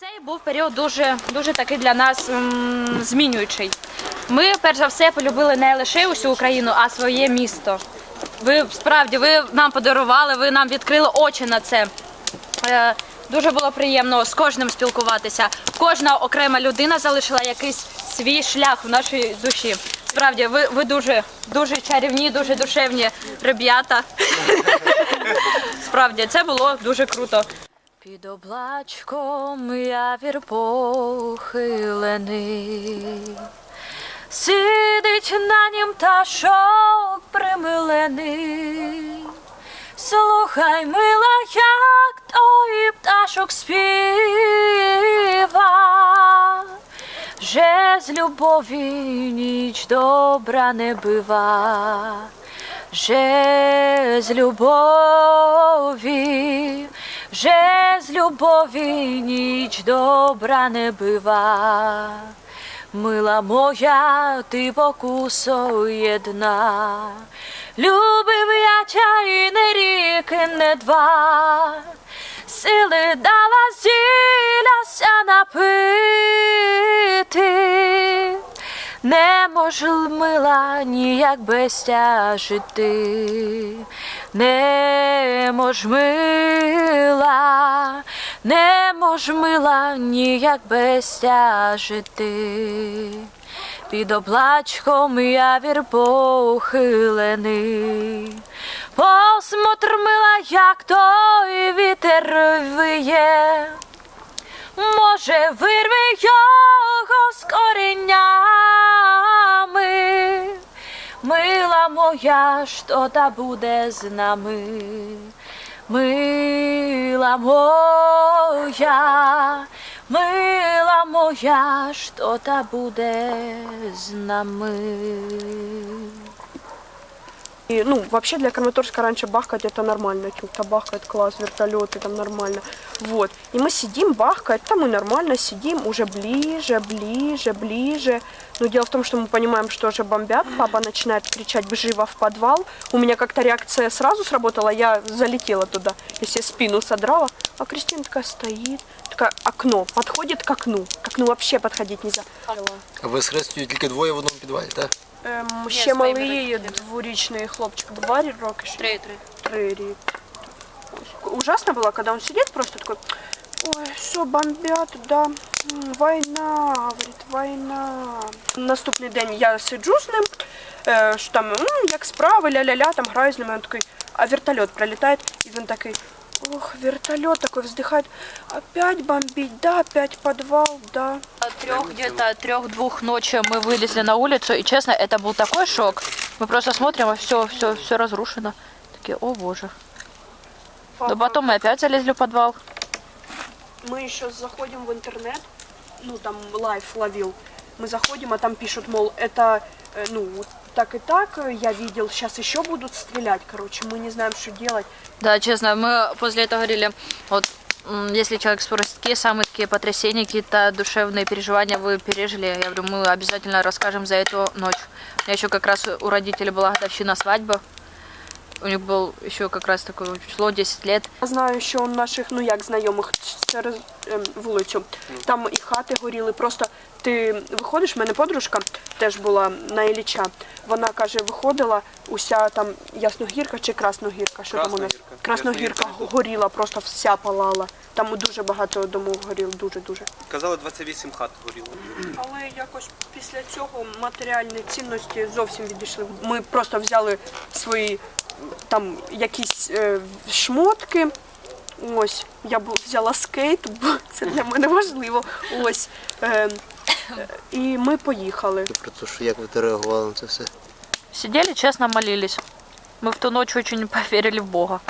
Цей був період дуже, дуже такий для нас змінюючий. Ми, перш за все, полюбили не лише усю Україну, а своє місто. Ви справді ви нам подарували, ви нам відкрили очі на це. Е, Дуже було приємно з кожним спілкуватися. Кожна окрема людина залишила якийсь свій шлях в нашій душі. Справді, ви, ви дуже, дуже чарівні, дуже душевні ребята. Справді, це було дуже круто. Під облачком явір похилений, сидить на нім пташок примилений. Слухай, мила, як той пташок співа, же з любові ніч добра не бива, же з любові, же любові ніч добра не бива. Мила моя, ти покусо єдна, любив я тя і не рік, і не два, сили дала зіляся напити, не мила ніяк без тя жити, мила, не мож мила ніяк без. Під облачком явір похилений, посмотр мила, як той вітер виє, може вирви його з моя, та буде з нами. Мила моя, мила моя, та буде з нами. И, ну, вообще для Краматорска раньше бахкать это нормально. Тюлька бахкает, класс, вертолеты там нормально. Вот. И мы сидим, бахкает, там мы нормально сидим, уже ближе, ближе, ближе. Но дело в том, что мы понимаем, что уже бомбят. Папа начинает кричать «живо в подвал». У меня как-то реакция сразу сработала, я залетела туда. Я себе спину содрала, а Кристина такая стоит, такая окно, подходит к окну. К окну вообще подходить нельзя. А ви з Хрестю тільки двоє в одному підвалі, так? Ем, з ще моїми малий дворічний хлопчик, два роки ще. Три, три. Три рік. Ужасно было, когда он сидит просто такой, ой, что, бомбят, да, М, война, говорит, война. Наступний день я сиджу з ним, е, що там, «М, як справи, ля-ля-ля, там граю з ним, він такий, а вертольот пролетает, і він такий, ох, вертольот такой вздыхает, опять бомбить, да, опять подвал, да. От трех где-то трех-двух ночи мы вылезли на улицу, и честно, это был такой шок. Мы просто смотрим, а все, все, все разрушено. Такие, о боже. Но потом мы опять залезли в подвал. Мы еще заходим в интернет, ну там лайф ловил. Мы заходим, а там пишут, мол, это, э, ну, вот так и так, э, я видел, сейчас еще будут стрелять, короче, мы не знаем, что делать. Да, честно, мы после этого говорили, вот м, если человек спросит, какие самые такие потрясения, какие-то душевные переживания вы пережили, я говорю, мы обязательно расскажем за эту ночь. У меня еще как раз у родителей была годовщина свадьбы. У них был еще как раз такое число 10 лет. Я знаю, що у наших, ну як знайомих через ем, вулицю, там і хати горіли. Просто ти виходиш, в мене подружка теж була на Ілліча. Вона каже, виходила, уся там ясногірка чи красногірка, що там у нас? Красногірка. Красногірка Ясногірка. горіла, просто вся палала. Там дуже багато домов горіло, дуже-дуже. Казали, 28 хат горіло. Але якось після цього матеріальні цінності зовсім відійшли. Ми просто взяли свої там якісь е, шмотки. Ось, я бу- взяла скейт, бо це для мене важливо. Ось. Е, і ми поїхали. Про те, що як ви реагували на це все. Сидели, честно молились. Мы в ту ночь очень поверили в Бога.